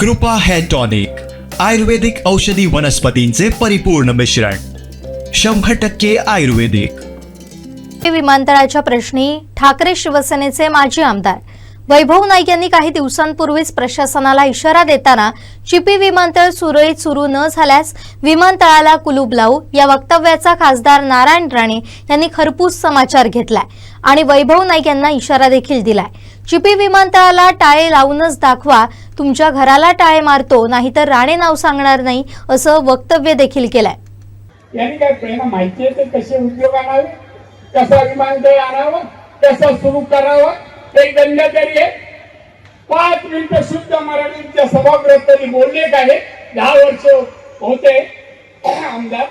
कृपा hair tonic आयुर्वेदिक औषधी वनस्पतींचे परिपूर्ण मिश्रण शंभर टक्के आयुर्वेदिक. विमानतळाच्या प्रश्नी ठाकरे शिवसेनेचे माजी आमदार वैभव नाईक यांनी काही दिवसांपूर्वीच प्रशासनाला इशारा देताना चिपी विमानतळ सुरळीत सुरू न झाल्यास विमानतळाला कुलूप लावू या वक्तव्याचा खासदार नारायण राणे यांनी खरपूस समाचार घेतलाय आणि वैभव नाईक यांना इशारा देखील दिलाय. चिपी विमानतळाला टाळे लावूनच दाखवा तुमच्या घराला टाळे मारतो नाहीतर राणे नाव सांगणार नाही असं वक्तव्य देखील केलंय. यांनी काय प्रेरणा माहिती आहे ते कसे उद्योग आणावे? कसा विमानतळ आणावा? कसा सुरू करावा? ते गंध तरी आहे पाच मिनिटं शुद्ध मराठीच्या सभागृहात तरी बोलले काय दहा वर्ष होते. आमदार.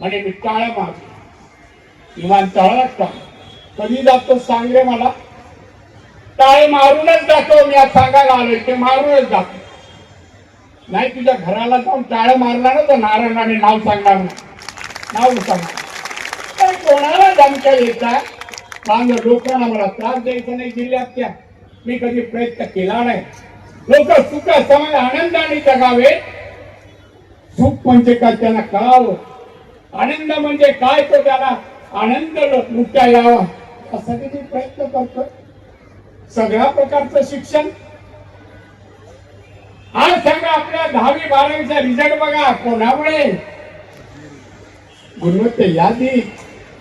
म्हणे मी टाळा मारतो विमानतळाला का? कधी जातो सांग रे मला. टाळे मारूनच जातो. मी आज सांगायला आलोय. ते मारूनच जातो. नाही तुझ्या घराला जाऊन टाळं मारला ना तर नारायणाने नाव सांगणार नाही. नाव सांगणार कोणाला धमक्या येतात चांगलं लोकांना मला त्रास द्यायचा नाही जिल्ह्यात त्या. मी कधी प्रयत्न केला नाही. लोक सुख समाज आनंदाने जगावे. सुख म्हणजे काय त्यांना कळावं. आनंद म्हणजे काय तो त्याला आनंद लुटता यावा. यासाठी मी प्रयत्न करतो. सगळ्या प्रकारचं शिक्षण. आज सांगा आपल्या दहावी बारावीचा रिझल्ट बघा कोणामुळे? गुणवत्ता यादी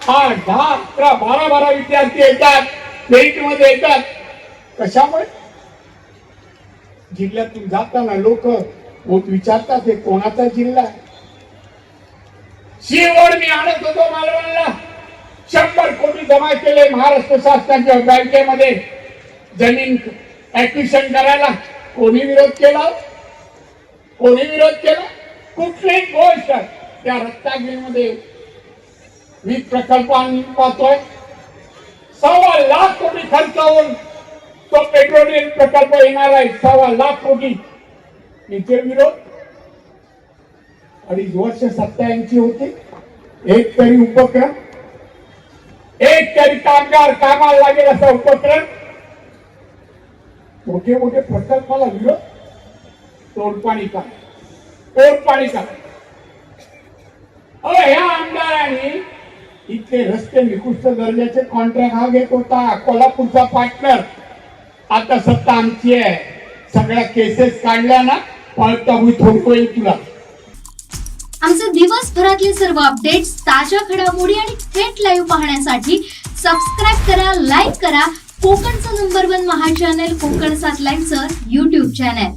आठ दहा अकरा बारा बारा विद्यार्थी येतात. मेरिटमध्ये येतात. कशामुळे? जिल्ह्यातून जाताना लोक विचारतात हे कोणाचा जिल्हा शिवड मी आणत होतो मालवणला. शंभर कोटी जमा केले महाराष्ट्र शासनाच्या बँकेमध्ये. जमीन ऍक्विशन करायला कोणी विरोध केला? कोणी विरोध केला? कुठलीही गोष्ट त्या रत्नागिरीमध्ये वीज प्रकल्प आणून पाहतोय सव्वा लाख कोटी खर्च होऊन तो पेट्रोलियम प्रकल्प येणार आहे. सव्वा लाख कोटी. इथे विरोध अडीच वर्ष सत्ता यांची होती. एक तरी उपक्रम. एक तरी कामगार कामाला लागेल असा उपक्रम. मोठे मोठे प्रकल्पाला विरोध. तोडपाणी का तोडपाणी का अहो ह्या आमदारांनी इथले रस्ते निकृष्ट दर्जाचे कॉन्ट्रॅक्ट हा घेत होता. कोल्हापूरचा पार्टनर आता सत्ता आमची आहे. सगळ्या केसेस काढल्या ना पळता होई थोडं तुला. आमचे दिवसभरातले सर्व अपडेट्स ताज्या घडामोडी आणि थेट लाईव्ह पाहण्यासाठी सबस्क्राईब करा लाईक करा. कोकणचं नंबर वन महा चॅनल कोकण सात लाईनचं युट्यूब चॅनल